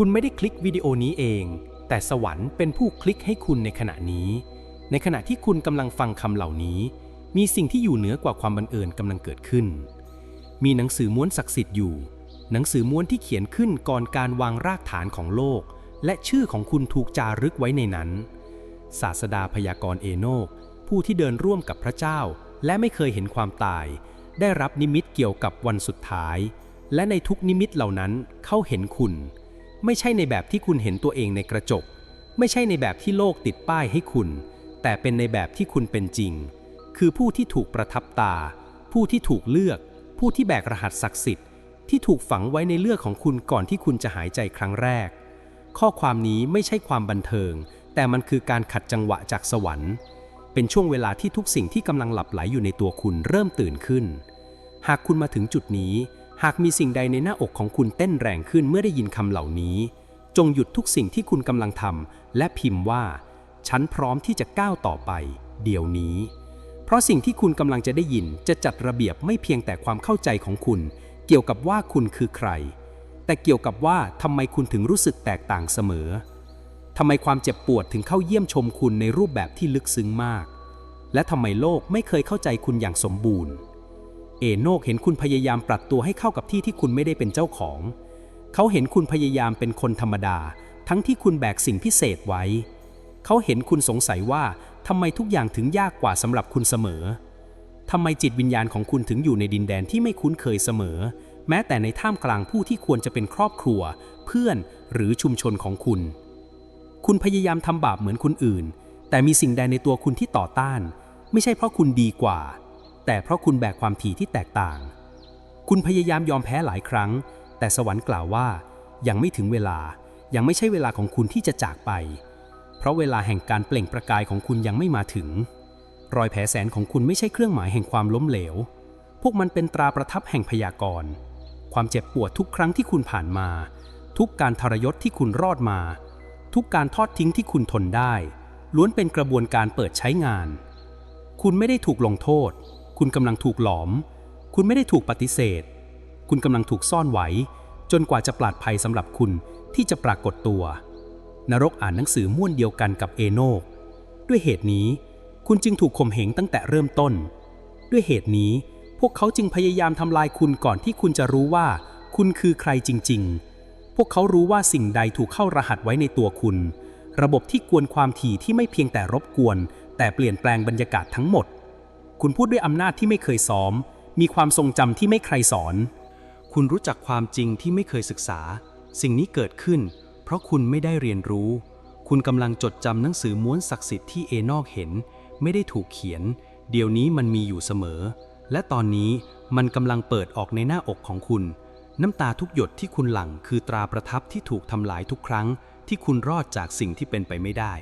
คุณไม่ได้คลิกวิดีโอนี้เอง แต่สวรรค์เป็นผู้คลิกให้คุณในขณะนี้ ในขณะที่คุณกำลังฟังคำเหล่านี้ มีสิ่งที่อยู่เหนือกว่าความบังเอิญกำลังเกิดขึ้น มีหนังสือม้วนศักดิ์สิทธิ์อยู่ หนังสือม้วนที่เขียนขึ้นก่อนการวางรากฐานของโลก และชื่อของคุณถูกจารึกไว้ในนั้น ศาสดาพยากรณ์เอโนก ผู้ที่เดินร่วมกับพระเจ้า และไม่เคยเห็นความตาย ได้รับนิมิตเกี่ยวกับวันสุดท้าย และในทุกนิมิตเหล่านั้นเขาเห็นคุณ ไม่ใช่ในแบบที่คุณเห็นตัวเองในกระจก ไม่ใช่ในแบบที่โลกติดป้ายให้คุณ แต่เป็นในแบบที่คุณเป็นจริง คือผู้ที่ถูกประทับตา ผู้ที่ถูกเลือก ผู้ที่แบกรหัสศักดิ์สิทธิ์ ที่ถูกฝังไว้ในเลือดของคุณก่อนที่คุณจะหายใจครั้งแรก ข้อความนี้ไม่ใช่ความบันเทิง แต่มันคือการขัดจังหวะจากสวรรค์ เป็นช่วงเวลาที่ทุกสิ่งที่กำลังหลับไหลอยู่ในตัวคุณเริ่มตื่นขึ้น หากคุณมาถึงจุดนี้ หากมีสิ่งใดในหน้าอกของคุณเต้นแรงขึ้นเมื่อได้ยินคำเหล่านี้ จงหยุดทุกสิ่งที่คุณกำลังทำและพิมพ์ว่า ฉันพร้อมที่จะก้าวต่อไป เดี๋ยวนี้ เพราะสิ่งที่คุณกำลังจะได้ยินจะจัดระเบียบไม่เพียงแต่ความเข้าใจของคุณ เกี่ยวกับว่าคุณคือใคร แต่เกี่ยวกับว่าทำไมคุณถึงรู้สึกแตกต่างเสมอทำไมความเจ็บปวดถึงเข้าเยี่ยมชมคุณในรูปแบบที่ลึกซึ้งมาก และทำไมโลกไม่เคยเข้าใจคุณอย่างสมบูรณ์ เอโนกเห็นคุณพยายามปรับตัวให้เข้ากับที่ที่คุณไม่ได้เป็นเจ้าของ เขาเห็นคุณพยายามเป็นคนธรรมดา ทั้งที่คุณแบกสิ่งพิเศษไว้ เขาเห็นคุณสงสัยว่าทำไมทุกอย่างถึงยากกว่าสำหรับคุณเสมอทำไมจิตวิญญาณของคุณถึงอยู่ในดินแดนที่ไม่คุ้นเคยเสมอ แม้แต่ในท่ามกลางผู้ที่ควรจะเป็นครอบครัว เพื่อนหรือชุมชนของคุณ คุณพยายามทำบาปเหมือนคนอื่น แต่มีสิ่งใดในตัวคุณที่ต่อต้าน ไม่ใช่เพราะคุณดีกว่า แต่เพราะคุณแบกความถี่ที่แตกต่าง คุณพยายามยอมแพ้หลายครั้ง แต่สวรรค์กล่าวว่า ยังไม่ถึงเวลา ยังไม่ใช่เวลาของคุณที่จะจากไป เพราะเวลาแห่งการเปล่งประกายของคุณยังไม่มาถึง รอยแผลแสนของคุณไม่ใช่เครื่องหมายแห่งความล้มเหลว พวกมันเป็นตราประทับแห่งพยากรณ์ ความเจ็บปวดทุกครั้งที่คุณผ่านมา ทุกการทรยศที่คุณรอดมา ทุกการทอดทิ้งที่คุณทนได้ ล้วนเป็นกระบวนการเปิดใช้งาน คุณไม่ได้ถูกลงโทษ คุณกำลังถูกหลอม คุณไม่ได้ถูกปฏิเสธ คุณกำลังถูกซ่อนไว้ จนกว่าจะปลอดภัยสำหรับคุณที่จะปรากฏตัว นรกอ่านหนังสือม่วนเดียวกันกับเอโนก ด้วยเหตุนี้ คุณจึงถูกข่มเหงตั้งแต่เริ่มต้น ด้วยเหตุนี้ พวกเขาจึงพยายามทำลายคุณก่อนที่คุณจะรู้ว่า คุณคือใครจริง ๆ พวกเขารู้ว่าสิ่งใดถูกเข้ารหัสไว้ในตัวคุณ ระบบที่กวนความถี่ที่ไม่เพียงแต่รบกวน แต่เปลี่ยนแปลงบรรยากาศทั้งหมด คุณพูดด้วยอำนาจที่ไม่เคยซ้อม มีความทรงจำที่ไม่ใครสอน คุณรู้จักความจริงที่ไม่เคยศึกษา สิ่งนี้เกิดขึ้น เพราะคุณไม่ได้เรียนรู้ คุณกำลังจดจำหนังสือม้วนศักดิ์สิทธิ์ที่เอนอกเห็น ไม่ได้ถูกเขียน เดี๋ยวนี้มันมีอยู่เสมอ และตอนนี้มันกำลังเปิดออกในหน้าอกของคุณ น้ำตาทุกหยดที่คุณหลั่งคือตราประทับที่ถูกทำลายทุกครั้ง ที่คุณรอดจากสิ่งที่เป็นไปไม่ได้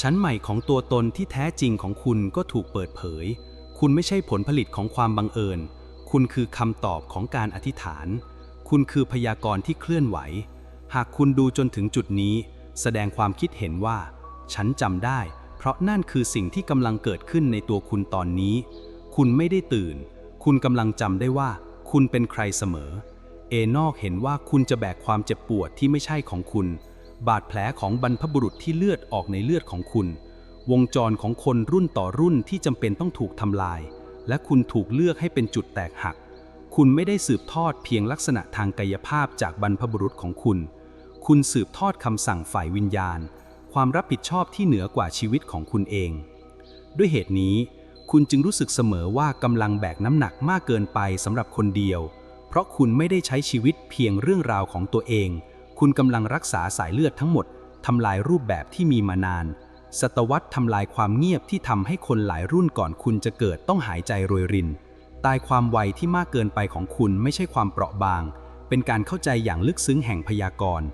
ชั้นใหม่ของตัวตนที่แท้จริงของคุณก็ถูกเปิดเผย คุณไม่ใช่ผลผลิตของความบังเอิญ คุณคือคำตอบของการอธิษฐาน คุณคือพยากรณ์ที่เคลื่อนไหว หากคุณดูจนถึงจุดนี้ แสดงความคิดเห็นว่า ฉันจำได้ เพราะนั่นคือสิ่งที่กำลังเกิดขึ้นในตัวคุณตอนนี้ คุณไม่ได้ตื่น คุณกำลังจำได้ว่า คุณเป็นใครเสมอ เอนอกเห็นว่าคุณจะแบกความเจ็บปวดที่ไม่ใช่ของคุณ บาดแผลของบรรพบุรุษที่เลือดออกในเลือดของคุณ วงจรของคนรุ่นต่อรุ่นที่จำเป็นต้องถูกทำลาย และคุณถูกเลือกให้เป็นจุดแตกหัก คุณไม่ได้สืบทอดเพียงลักษณะทางกายภาพจากบรรพบุรุษของคุณ คุณสืบทอดคำสั่งฝ่ายวิญญาณ ความรับผิดชอบที่เหนือกว่าชีวิตของคุณเอง ด้วยเหตุนี้ คุณจึงรู้สึกเสมอว่ากำลังแบกน้ำหนักมากเกินไปสำหรับคนเดียว เพราะคุณไม่ได้ใช้ชีวิตเพียงเรื่องราวของตัวเอง คุณกำลังรักษาสายเลือดทั้งหมดทำลายรูปแบบที่มีมานาน ศตวรรษทำลายความเงียบที่ทำให้คนหลายรุ่นก่อนคุณจะเกิดต้องหายใจโรยริน ตายความไวที่มากเกินไปของคุณไม่ใช่ความเปราะบาง เป็นการเข้าใจอย่างลึกซึ้งแห่งพยากรณ์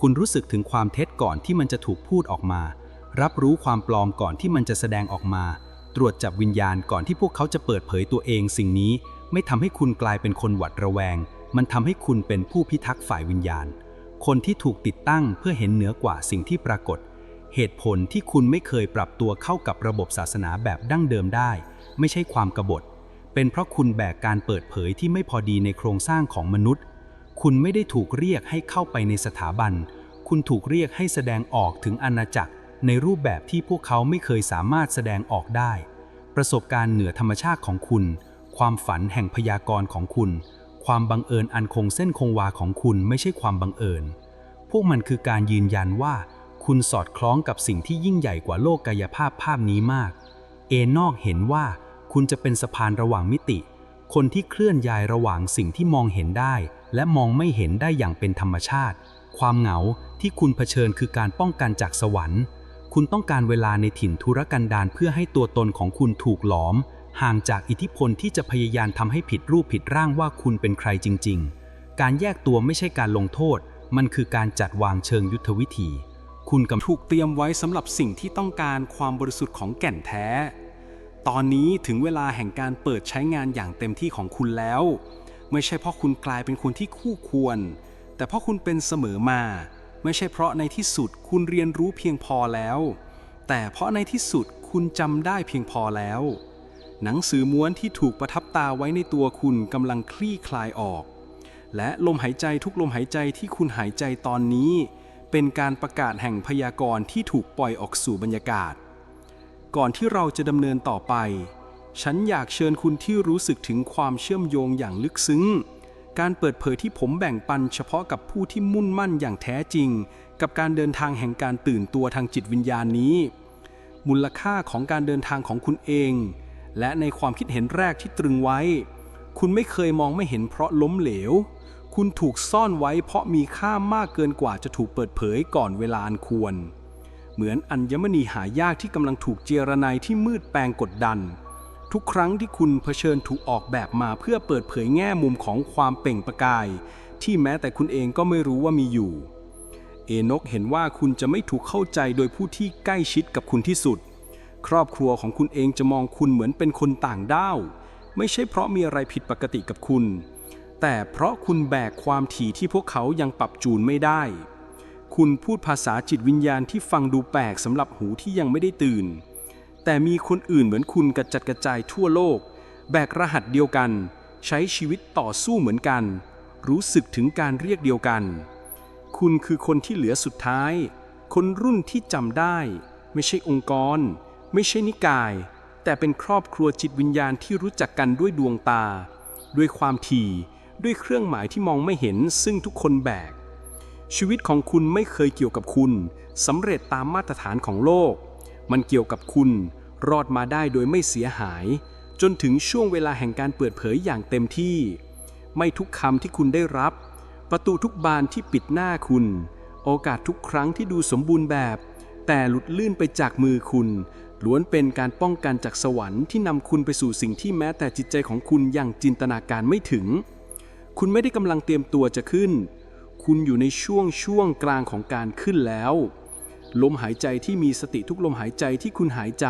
คุณรู้สึกถึงความเท็จก่อนที่มันจะถูกพูดออกมา รับรู้ความปลอมก่อนที่มันจะแสดงออกมา ตรวจจับวิญญาณก่อนที่พวกเขาจะเปิดเผยตัวเอง สิ่งนี้ไม่ทำให้คุณกลายเป็นคนหวัดระแวง มันทำให้คุณเป็นผู้พิทักษ์ฝ่ายวิญญาณ คนที่ถูกติดตั้งเพื่อเห็นเหนือกว่าสิ่งที่ปรากฏ เหตุผลที่คุณไม่เคยปรับตัวเข้ากับระบบศาสนาแบบดั้งเดิมได้ ไม่ใช่ความกบฏ เป็นเพราะคุณแบกการเปิดเผยที่ไม่พอดีในโครงสร้างของมนุษย์ คุณไม่ได้ถูกเรียกให้เข้าไปในสถาบัน คุณถูกเรียกให้แสดงออกถึงอาณาจักร ในรูปแบบที่พวกเขาไม่เคยสามารถแสดงออกได้ ประสบการณ์เหนือธรรมชาติของคุณ ความฝันแห่งพยากรณ์ของคุณ ความบังเอิญอันคงเส้นคงวาของคุณไม่ใช่ความบังเอิญ พวกมันคือการยืนยันว่า คุณสอดคล้องกับสิ่งที่ยิ่งใหญ่กว่าโลกกายภาพภาพนี้มาก เอนอกเห็นว่าคุณจะเป็นสะพานระหว่างมิติ คนที่เคลื่อนย้ายระหว่างสิ่งที่มองเห็นได้ และมองไม่เห็นได้อย่างเป็นธรรมชาติ ความเหงาที่คุณเผชิญคือการป้องกันจากสวรรค์ คุณต้องการเวลาในถิ่นทุรกันดารเพื่อให้ตัวตนของคุณถูกหลอม ห่างจากอิทธิพลที่จะพยายามทำให้ผิดรูปผิดร่างว่าคุณเป็นใครจริง ๆ การแยกตัวไม่ใช่การลงโทษ มันคือการจัดวางเชิงยุทธวิธี คุณกำถูกเตรียมไว้สำหรับสิ่งที่ต้องการความบริสุทธิ์ของแก่นแท้ ตอนนี้ถึงเวลาแห่งการเปิดใช้งานอย่างเต็มที่ของคุณแล้ว ไม่ใช่เพราะคุณกลายเป็นคนที่คู่ควร แต่เพราะคุณเป็นเสมอมา ไม่ใช่เพราะในที่สุดคุณเรียนรู้เพียงพอแล้ว แต่เพราะในที่สุดคุณจำได้เพียงพอแล้ว หนังสือม้วนที่ถูกประทับตาไว้ในตัวคุณกำลังคลี่คลายออก และลมหายใจทุกลมหายใจที่คุณหายใจตอนนี้ เป็นการประกาศแห่งพยากรณ์ที่ถูกปล่อยออกสู่บรรยากาศ ก่อนที่เราจะดำเนินต่อไป ฉันอยากเชิญคุณที่รู้สึกถึงความเชื่อมโยงอย่างลึกซึ้ง การเปิดเผยที่ผมแบ่งปันเฉพาะกับผู้ที่มุ่นมั่นอย่างแท้จริง กับการเดินทางแห่งการตื่นตัวทางจิตวิญญาณนี้ มูลค่าของการเดินทางของคุณเอง และในความคิดเห็นแรกที่ตรึงไว้ คุณไม่เคยมองไม่เห็นเพราะล้มเหลว คุณถูกซ่อนไว้เพราะมีค่ามากเกินกว่าจะถูกเปิดเผยก่อนเวลาอันควร เหมือนอัญมณีหายากที่กำลังถูกเจรไนายที่มืดแปลงกดดัน ทุกครั้งที่คุณเผชิญถูกออกแบบมาเพื่อเปิดเผยแง่มุมของความเปล่งประกาย ที่แม้แต่คุณเองก็ไม่รู้ว่ามีอยู่ เอนกเห็นว่าคุณจะไม่ถูกเข้าใจโดยผู้ที่ใกล้ชิดกับคุณที่สุด ครอบครัวของคุณเองจะมองคุณเหมือนเป็นคนต่างด้าว ไม่ใช่เพราะมีอะไรผิดปกติกับคุณ แต่เพราะคุณแบกความถี่ที่พวกเขายังปรับจูนไม่ได้ คุณพูดภาษาจิตวิญญาณที่ฟังดูแปลกสำหรับหูที่ยังไม่ได้ตื่น แต่มีคนอื่นเหมือนคุณกระจัดกระจายทั่วโลก แบกรหัสเดียวกัน ใช้ชีวิตต่อสู้เหมือนกัน รู้สึกถึงการเรียกเดียวกัน คุณคือคนที่เหลือสุดท้าย คนรุ่นที่จำได้ ไม่ใช่องค์กร ไม่ใช่นิกาย แต่เป็นครอบครัวจิตวิญญาณที่รู้จักกันด้วยดวงตา ด้วยความถี่ ด้วยเครื่องหมายที่มองไม่เห็นซึ่งทุกคนแบก ชีวิตของคุณไม่เคยเกี่ยวกับคุณสำเร็จตามมาตรฐานของโลก มันเกี่ยวกับคุณรอดมาได้โดยไม่เสียหาย จนถึงช่วงเวลาแห่งการเปิดเผยอย่างเต็มที่ ไม่ทุกคำที่คุณได้รับ ประตูทุกบานที่ปิดหน้าคุณ โอกาสทุกครั้งที่ดูสมบูรณ์แบบ แต่หลุดลื่นไปจากมือคุณล้วนเป็นการป้องกันจากสวรรค์ที่นำคุณไปสู่สิ่งที่แม้แต่จิตใจของคุณยังจินตนาการไม่ถึง คุณไม่ได้กำลังเตรียมตัวจะขึ้น คุณอยู่ในช่วงช่วงกลางของการขึ้นแล้ว ลมหายใจที่มีสติทุกลมหายใจที่คุณหายใจ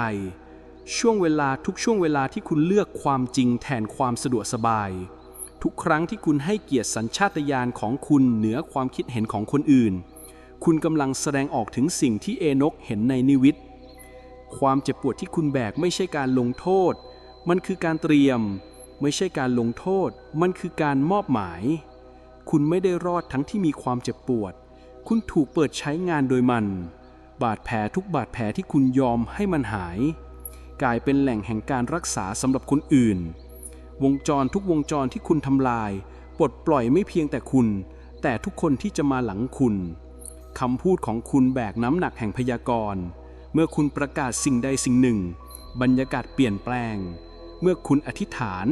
ช่วงเวลาทุกช่วงเวลาที่คุณเลือกความจริงแทนความสะดวกสบาย ทุกครั้งที่คุณให้เกียรติสัญชาตญาณของคุณเหนือความคิดเห็นของคนอื่น คุณกำลังแสดงออกถึงสิ่งที่เอนกเห็นในนิวิตความเจ็บปวดที่คุณแบกไม่ใช่การลงโทษ มันคือการเตรียม ไม่ใช่การลงโทษ มันคือการมอบหมาย คุณไม่ได้รอดทั้งที่มีความเจ็บปวด คุณถูกเปิดใช้งานโดยมัน บาดแผลทุกบาดแผลที่คุณยอมให้มันหาย กลายเป็นแหล่งแห่งการรักษาสำหรับคนอื่น วงจรทุกวงจรที่คุณทำลาย ปลดปล่อยไม่เพียงแต่คุณ แต่ทุกคนที่จะมาหลังคุณคำพูดของคุณแบกน้ำหนักแห่งพยากรณ์ เมื่อคุณประกาศสิ่งใดสิ่งหนึ่ง บรรยากาศเปลี่ยนแปลง เมื่อคุณอธิษฐาน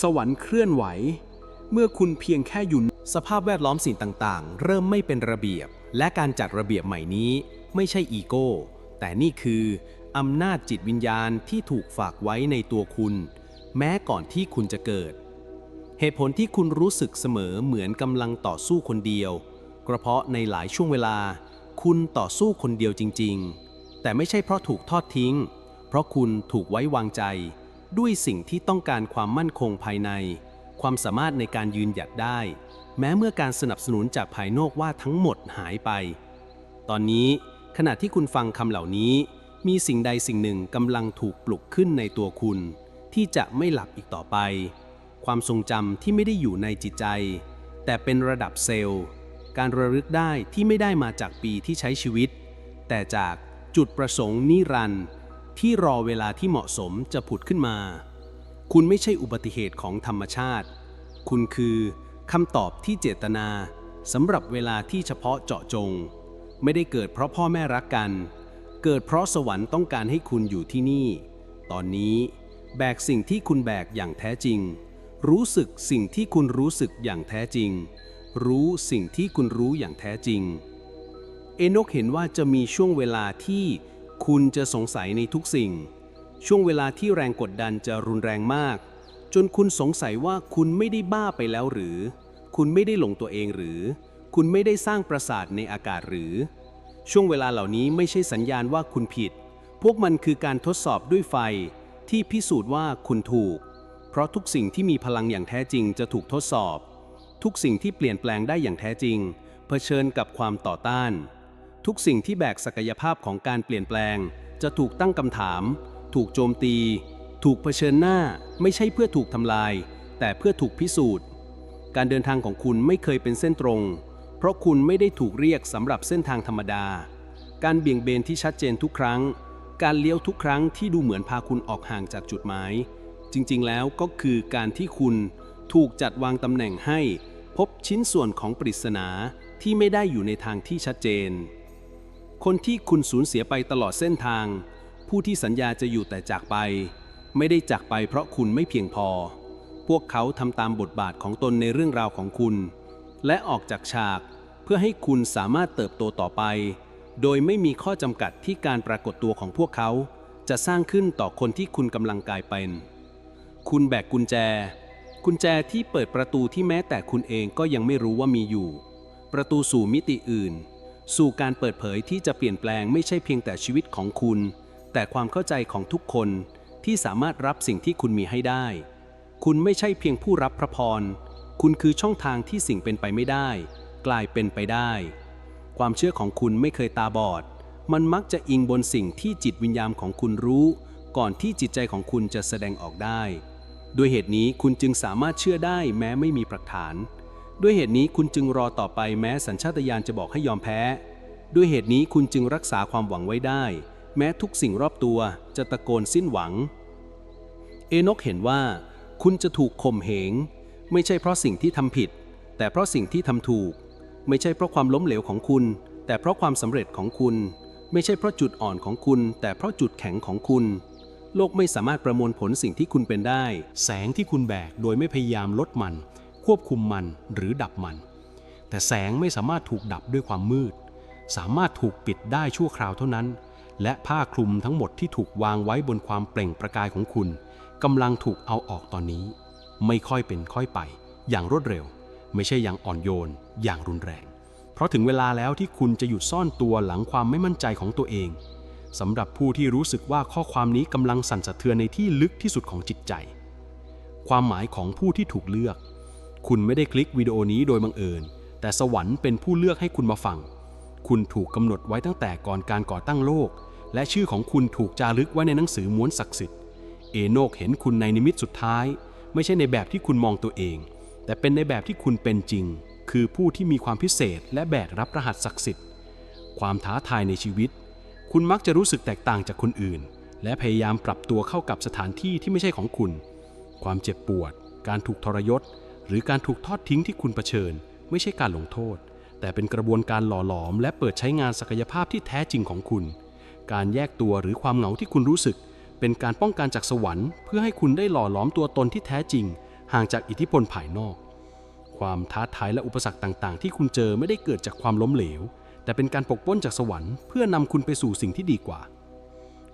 สวรรค์เคลื่อนไหว เมื่อคุณเพียงแค่อยู่สภาพแวดล้อมสิ่งต่างๆ เริ่มไม่เป็นระเบียบ และการจัดระเบียบใหม่นี้ ไม่ใช่อีโก้ แต่นี่คืออำนาจจิตวิญญาณที่ถูกฝากไว้ในตัวคุณ แม้ก่อนที่คุณจะเกิด เหตุผลที่คุณรู้สึกเสมอเหมือนกำลังต่อสู้คนเดียวก็เพราะในหลายช่วงเวลา คุณต่อสู้คนเดียวจริง ๆ แต่ไม่ใช่เพราะถูกทอดทิ้ง เพราะคุณถูกไว้วางใจ ด้วยสิ่งที่ต้องการความมั่นคงภายใน ความสามารถในการยืนหยัดได้ แม้เมื่อการสนับสนุนจากภายนอกว่าทั้งหมดหายไป ตอนนี้ขณะที่คุณฟังคำเหล่านี้ มีสิ่งใดสิ่งหนึ่งกำลังถูกปลุกขึ้นในตัวคุณ ที่จะไม่หลับอีกต่อไป ความทรงจำที่ไม่ได้อยู่ในจิตใจ แต่เป็นระดับเซลล์ การระลึกได้ที่ไม่ได้มาจากปีที่ใช้ชีวิต แต่จากจุดประสงค์นิรันดร์ ที่รอเวลาที่เหมาะสมจะผุดขึ้นมา คุณไม่ใช่อุบัติเหตุของธรรมชาติ คุณคือคำตอบที่เจตนาสำหรับเวลาที่เฉพาะเจาะจง ไม่ได้เกิดเพราะพ่อแม่รักกัน เกิดเพราะสวรรค์ต้องการให้คุณอยู่ที่นี่ ตอนนี้ แบกสิ่งที่คุณแบกอย่างแท้จริง รู้สึกสิ่งที่คุณรู้สึกอย่างแท้จริง รู้สิ่งที่คุณรู้อย่างแท้จริง เอโนกเห็นว่าจะมีช่วงเวลาที่ คุณจะสงสัยในทุกสิ่ง ช่วงเวลาที่แรงกดดันจะรุนแรงมาก จนคุณสงสัยว่าคุณไม่ได้บ้าไปแล้วหรือ คุณไม่ได้หลงตัวเองหรือ คุณไม่ได้สร้างประสาทในอากาศหรือ ช่วงเวลาเหล่านี้ไม่ใช่สัญญาณว่าคุณผิด พวกมันคือการทดสอบด้วยไฟที่พิสูจน์ว่าคุณถูก เพราะทุกสิ่งที่มีพลังอย่างแท้จริงจะถูกทดสอบ ทุกสิ่งที่เปลี่ยนแปลงได้อย่างแท้จริง เผชิญกับความต่อต้าน ทุกสิ่งที่แบกศักยภาพของการเปลี่ยนแปลง จะถูกตั้งคำถาม ถูกโจมตี ถูกเผชิญหน้า ไม่ใช่เพื่อถูกทำลาย แต่เพื่อถูกพิสูจน์ การเดินทางของคุณไม่เคยเป็นเส้นตรง เพราะคุณไม่ได้ถูกเรียกสำหรับเส้นทางธรรมดา การเบี่ยงเบนที่ชัดเจนทุกครั้ง การเลี้ยวทุกครั้งที่ดูเหมือนพาคุณออกห่างจากจุดหมาย จริงๆ แล้วก็คือการที่คุณถูกจัดวางตำแหน่งให้ พบชิ้นส่วนของปริศนาที่ไม่ได้อยู่ในทางที่ชัดเจน คนที่คุณสูญเสียไปตลอดเส้นทาง ผู้ที่สัญญาจะอยู่แต่จากไป ไม่ได้จากไปเพราะคุณไม่เพียงพอ พวกเขาทำตามบทบาทของตนในเรื่องราวของคุณ และออกจากฉากเพื่อให้คุณสามารถเติบโตต่อไป โดยไม่มีข้อจำกัดที่การปรากฏตัวของพวกเขา จะสร้างขึ้นต่อคนที่คุณกำลังกลายเป็น คุณแบกกุญแจ กุญแจที่เปิดประตูที่แม้แต่คุณเองก็ยังไม่รู้ว่ามีอยู่ ประตูสู่มิติอื่น สู่การเปิดเผยที่จะเปลี่ยนแปลงไม่ใช่เพียงแต่ชีวิตของคุณ แต่ความเข้าใจของทุกคนที่สามารถรับสิ่งที่คุณมีให้ได้ คุณไม่ใช่เพียงผู้รับพระพร คุณคือช่องทางที่สิ่งเป็นไปไม่ได้ กลายเป็นไปได้ ความเชื่อของคุณไม่เคยตาบอด มันมักจะอิงบนสิ่งที่จิตวิญญาณของคุณรู้ ก่อนที่จิตใจของคุณจะแสดงออกได้ ด้วยเหตุนี้คุณจึงสามารถเชื่อได้แม้ไม่มีหลักฐาน ด้วยเหตุนี้คุณจึงรอต่อไปแม้สัญชาตญาณจะบอกให้ยอมแพ้ ด้วยเหตุนี้คุณจึงรักษาความหวังไว้ได้ แม้ทุกสิ่งรอบตัวจะตะโกนสิ้นหวัง เอนกเห็นว่า คุณจะถูกข่มเหง ไม่ใช่เพราะสิ่งที่ทำผิด แต่เพราะสิ่งที่ทำถูก ไม่ใช่เพราะความล้มเหลวของคุณ แต่เพราะความสำเร็จของคุณ ไม่ใช่เพราะจุดอ่อนของคุณ แต่เพราะจุดแข็งของคุณโลกไม่สามารถประมวลผลสิ่งที่คุณเป็นได้ แสงที่คุณแบกโดยไม่พยายามลดมัน ควบคุมมันหรือดับมัน แต่แสงไม่สามารถถูกดับด้วยความมืด สามารถถูกปิดได้ชั่วคราวเท่านั้น และผ้าคลุมทั้งหมดที่ถูกวางไว้บนความเปล่งประกายของคุณกำลังถูกเอาออกตอนนี้ ไม่ค่อยเป็นค่อยไป อย่างรวดเร็ว ไม่ใช่อย่างอ่อนโยน อย่างรุนแรง เพราะถึงเวลาแล้วที่คุณจะหยุดซ่อนตัวหลังความไม่มั่นใจของตัวเองสำหรับผู้ที่รู้สึกว่าข้อความนี้กำลังสั่นสะเทือนในที่ลึกที่สุดของจิตใจ ความหมายของผู้ที่ถูกเลือก คุณไม่ได้คลิกวิดีโอนี้โดยบังเอิญ แต่สวรรค์เป็นผู้เลือกให้คุณมาฟัง คุณถูกกำหนดไว้ตั้งแต่ก่อนการก่อตั้งโลก และชื่อของคุณถูกจารึกไว้ในหนังสือม้วนศักดิ์สิทธิ์ เอโนกเห็นคุณในนิมิตสุดท้าย ไม่ใช่ในแบบที่คุณมองตัวเอง แต่เป็นในแบบที่คุณเป็นจริง คือผู้ที่มีความพิเศษและแบกรับรหัสศักดิ์สิทธิ์ ความท้าทายในชีวิต คุณมักจะรู้สึกแตกต่างจากคนอื่น และพยายามปรับตัวเข้ากับสถานที่ที่ไม่ใช่ของคุณ ความเจ็บปวด การถูกทรยศ รือการถูกทอดทิ้งที่คุณเผชิญ ไม่ใช่การลงโทษ แต่เป็นกระบวนการหล่อหลอม และเปิดใช้งานศักยภาพที่แท้จริงของคุณ การแยกตัวหรือความเหงาที่คุณรู้สึก เป็นการป้องกันจากสวรรค์ เพื่อให้คุณได้หล่อหลอมตัวตนที่แท้จริง ห่างจากอิทธิพลภายนอก ความท้าทายและอุปสรรคต่าง ๆ ที่คุณเจอไม่ได้เกิดจากความล้มเหลว แต่เป็นการปกป้นจากสวรรค์เพื่อนำคุณไปสู่สิ่งที่ดีกว่า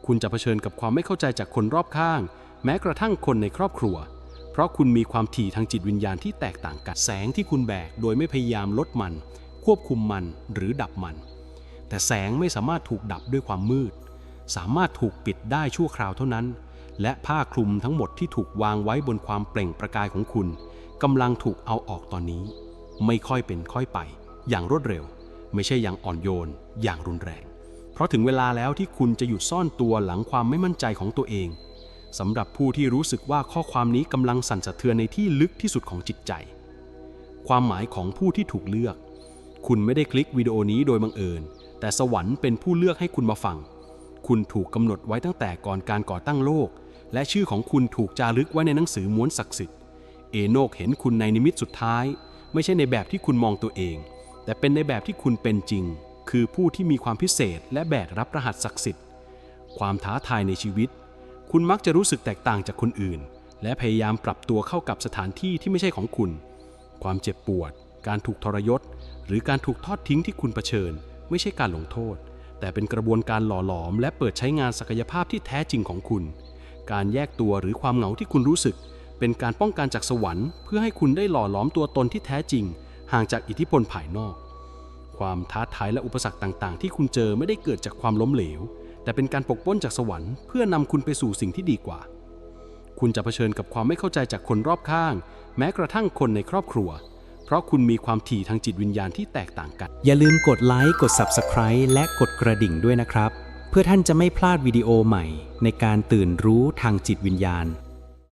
คุณจะเผชิญกับความไม่เข้าใจจากคนรอบข้าง แม้กระทั่งคนในครอบครัว ราะคุณมีความถี่ทางจิตวิญญาณที่แตกต่างกันแสงที่คุณแบก โดยไม่พยายามลดมัน ควบคุมมันหรือดับมัน แต่แสงไม่สามารถถูกดับด้วยความมืด สามารถถูกปิดได้ชั่วคราวเท่านั้น และผ้าคลุมทั้งหมดที่ถูกวางไว้บนความเปล่งประกายของคุณกำลังถูกเอาออกตอนนี้ ไม่ค่อยเป็นค่อยไป อย่างรวดเร็ว ไม่ใช่อย่างอ่อนโยน อย่างรุนแรง เพราะถึงเวลาแล้วที่คุณจะหยุดซ่อนตัวหลังความไม่มั่นใจของตัวเอง สำหรับผู้ที่รู้สึกว่าข้อความนี้กำลังสั่นสะเทือนในที่ลึกที่สุดของจิตใจ ความหมายของผู้ที่ถูกเลือก คุณไม่ได้คลิกวิดีโอนี้โดยบังเอิญ แต่สวรรค์เป็นผู้เลือกให้คุณมาฟัง คุณถูกกำหนดไว้ตั้งแต่ก่อนการก่อตั้งโลก และชื่อของคุณถูกจารึกไว้ในหนังสือม้วนศักดิ์สิทธิ์ เอโนกเห็นคุณในนิมิตสุดท้าย ไม่ใช่ในแบบที่คุณมองตัวเอง แต่เป็นในแบบที่คุณเป็นจริง คือผู้ที่มีความพิเศษและแบกรับรหัสศักดิ์สิทธิ์ ความท้าทายในชีวิต คุณมักจะรู้สึกแตกต่างจากคนอื่น และพยายามปรับตัวเข้ากับสถานที่ที่ไม่ใช่ของคุณ ความเจ็บปวด การถูกทรยศ หรือการถูกทอดทิ้งที่คุณเผชิญ ไม่ใช่การลงโทษ แต่เป็นกระบวนการหล่อหลอม และเปิดใช้งานศักยภาพที่แท้จริงของคุณ การแยกตัวหรือความเหงาที่คุณรู้สึก เป็นการป้องกันจากสวรรค์ เพื่อให้คุณได้หล่อหลอมตัวตนที่แท้จริง ห่างจากอิทธิพลภายนอก ความท้าทายและอุปสรรคต่าง ๆ ที่คุณเจอไม่ได้เกิดจากความล้มเหลว แต่เป็นการปกป้นจากสวรรค์เพื่อนำคุณไปสู่สิ่งที่ดีกว่า คุณจะเผชิญกับความไม่เข้าใจจากคนรอบข้าง แม้กระทั่งคนในครอบครัว เพราะคุณมีความถี่ทางจิตวิญญาณที่แตกต่างกัน อย่าลืมกดไลค์กด Subscribe และกดกระดิ่งด้วยนะครับ เพื่อท่านจะไม่พลาดวิดีโอใหม่ ในการตื่นรู้ทางจิตวิญญาณ